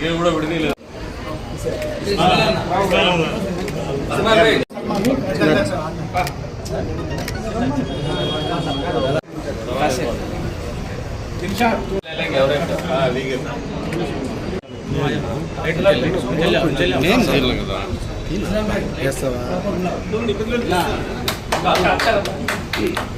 ఇది కూడా విడదీయలేదు ఎవరైనా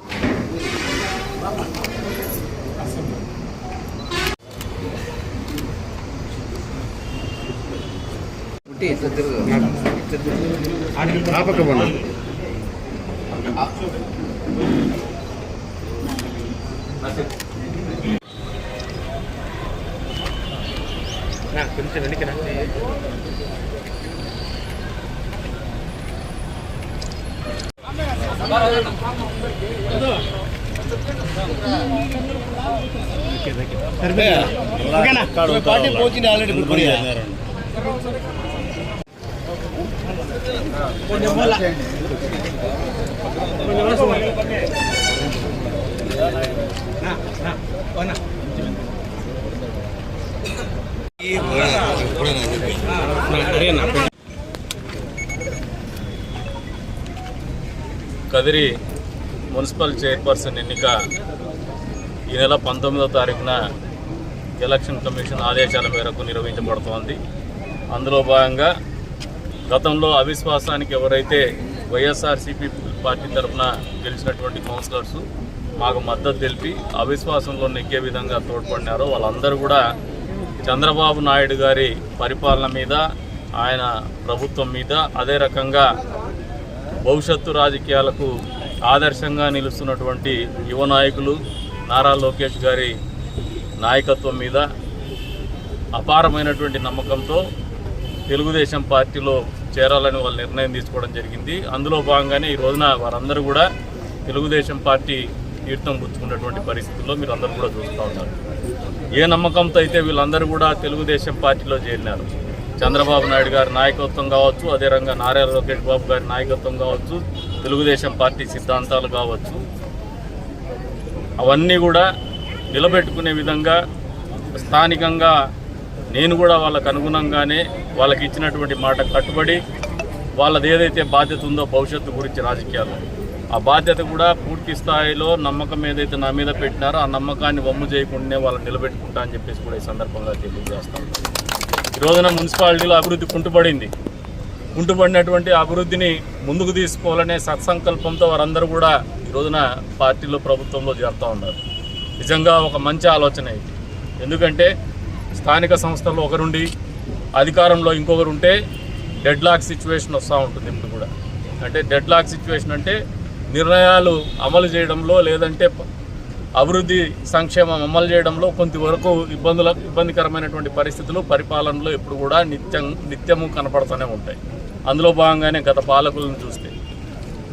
ఇద్దరికి పట్టలేదు party పోచింది already గుర్తుపడియా Kadiri municipal chairperson ఎన్నిక ఈ నెల పంతొమ్మిదో తారీఖున ఎలక్షన్ కమిషన్ ఆదేశాల మేరకు నిర్వహించబడుతోంది. అందులో భాగంగా గతంలో అవిశ్వాసానికి ఎవరైతే వైఎస్ఆర్సీపీ పార్టీ తరఫున గెలిచినటువంటి కౌన్సిలర్స్ మాకు మద్దతు తెలిపి అవిశ్వాసంలో నెగ్గే విధంగా తోడ్పడినారో వాళ్ళందరూ కూడా చంద్రబాబు నాయుడు గారి పరిపాలన మీద ఆయన ప్రభుత్వం మీద అదే రకంగా భవిష్యత్తు రాజకీయాలకు ఆదర్శంగా నిలుస్తున్నటువంటి యువ నాయకులు నారా లోకేష్ గారి నాయకత్వం మీద అపారమైనటువంటి నమ్మకంతో తెలుగుదేశం పార్టీలో చేరాలని వాళ్ళు నిర్ణయం తీసుకోవడం జరిగింది. అందులో భాగంగానే ఈ రోజున వారందరూ కూడా తెలుగుదేశం పార్టీ తీర్థం పుచ్చుకున్నటువంటి పరిస్థితుల్లో మీరు అందరూ కూడా చూస్తూ ఉన్నారు. ఏ నమ్మకంతో అయితే వీళ్ళందరూ కూడా తెలుగుదేశం పార్టీలో చేరినారు. చంద్రబాబు నాయుడు గారి నాయకత్వం కావచ్చు అదే రంగా నారా లోకేష్ బాబు గారి నాయకత్వం కావచ్చు తెలుగుదేశం పార్టీ సిద్ధాంతాలు కావచ్చు అవన్నీ కూడా నిలబెట్టుకునే విధంగా స్థానికంగా నేను కూడా వాళ్ళకు అనుగుణంగానే వాళ్ళకి ఇచ్చినటువంటి మాట కట్టుబడి వాళ్ళది ఏదైతే బాధ్యత ఉందో భవిష్యత్తు గురించి రాజకీయాలు ఆ బాధ్యత కూడా పూర్తి స్థాయిలో నమ్మకం ఏదైతే నా మీద పెట్టినారో ఆ నమ్మకాన్ని వమ్ము చేయకుండానే వాళ్ళని నిలబెట్టుకుంటా అని చెప్పేసి కూడా ఈ సందర్భంగా తెలియజేస్తాను ఈ రోజున మున్సిపాలిటీలో అభివృద్ధి కుంటుపడింది కుంటుపడినటువంటి అభివృద్ధిని ముందుకు తీసుకోవాలనే సత్సంకల్పంతో వారందరూ కూడా ఈ రోజున పార్టీలో ప్రభుత్వంలో చేరుతూ ఉన్నారు. నిజంగా ఒక మంచి ఆలోచన ఇది. ఎందుకంటే స్థానిక సంస్థల్లో ఒకరుండి అధికారంలో ఇంకొకరు ఉంటే డెడ్ లాక్ సిచ్యువేషన్ వస్తూ ఉంటుంది ఇప్పుడు కూడా. అంటే డెడ్ లాక్ సిచ్యువేషన్ అంటే నిర్ణయాలు అమలు చేయడంలో లేదంటే అభివృద్ధి సంక్షేమం అమలు చేయడంలో కొంతవరకు ఇబ్బందుల ఇబ్బందికరమైనటువంటి పరిస్థితులు పరిపాలనలో ఎప్పుడు కూడా నిత్యం నిత్యము కనపడుతూనే ఉంటాయి. అందులో భాగంగానే గత పాలకులను చూస్తే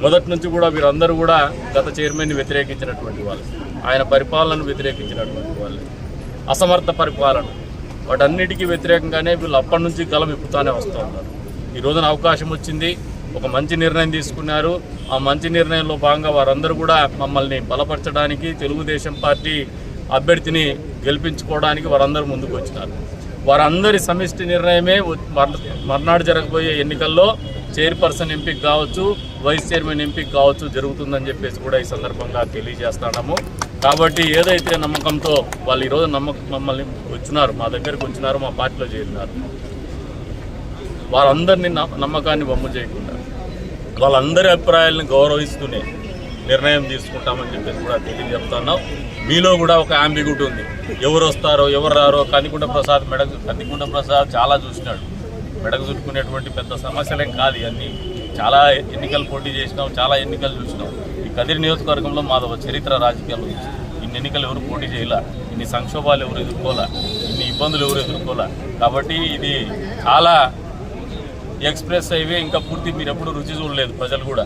మొదటి నుంచి కూడా వీరందరూ కూడా గత చైర్మన్ని వ్యతిరేకించినటువంటి వాళ్ళు. ఆయన పరిపాలనను వ్యతిరేకించినటువంటి వాళ్ళు. అసమర్థ పరిపాలన. వాటన్నిటికీ వ్యతిరేకంగానే వీళ్ళు అప్పటి నుంచి గలం ఇప్పుతానే వస్తూ ఉన్నారు. ఈ రోజున అవకాశం వచ్చింది ఒక మంచి నిర్ణయం తీసుకున్నారు. ఆ మంచి నిర్ణయంలో భాగంగా వారందరూ కూడా మమ్మల్ని బలపరచడానికి తెలుగుదేశం పార్టీ అభ్యర్థిని గెలిపించుకోవడానికి వారందరూ ముందుకు వచ్చినారు. వారందరి సమిష్టి నిర్ణయమే మర్- మర్నాడు జరగబోయే ఎన్నికల్లో చైర్పర్సన్ ఎంపిక కావచ్చు వైస్ చైర్మన్ ఎంపిక కావచ్చు జరుగుతుందని చెప్పేసి కూడా ఈ సందర్భంగా తెలియజేస్తున్నాము కాబట్టి ఏదైతే నమ్మకంతో వాళ్ళు ఈరోజు నమ్మకం మమ్మల్ని వచ్చినారు మా దగ్గరికి వచ్చినారు మా పార్టీలో చేరినారు వాళ్ళందరినీ నమ్మ- నమ్మకాన్ని బొమ్మ చేయకుండా వాళ్ళందరి అభిప్రాయాలను గౌరవిస్తూనే నిర్ణయం తీసుకుంటామని చెప్పేసి కూడా తెలియజెప్తున్నాం మీలో కూడా ఒక అంబిగుట్ ఉంది. ఎవరు వస్తారో ఎవరు రారో కందికుంట ప్రసాద్ మెడకు కందికుంట ప్రసాద్ చాలా చూసినాడు. మెడకు చుట్టుకునేటువంటి పెద్ద సమస్యలేం కాదు ఇవన్నీ. చాలా ఎన్నికలు పోటీ చేసినాం చాలా ఎన్నికలు చూసినాం. కదిరి నియోజకవర్గంలో మాధవ చరిత్ర రాజకీయాలు. ఉంది. ఇన్ని ఎన్నికలు ఎవరు పోటీ చేయలే? ఇన్ని సంక్షోభాలు ఎవరు ఎదుర్కోలే ఇన్ని ఇబ్బందులు ఎవరు ఎదుర్కోలే కాబట్టి ఇది చాలా ఎక్స్ప్రెస్ హైవే ఇంకా పూర్తి మీరు ఎప్పుడు రుచి చూడలేదు ప్రజలు కూడా.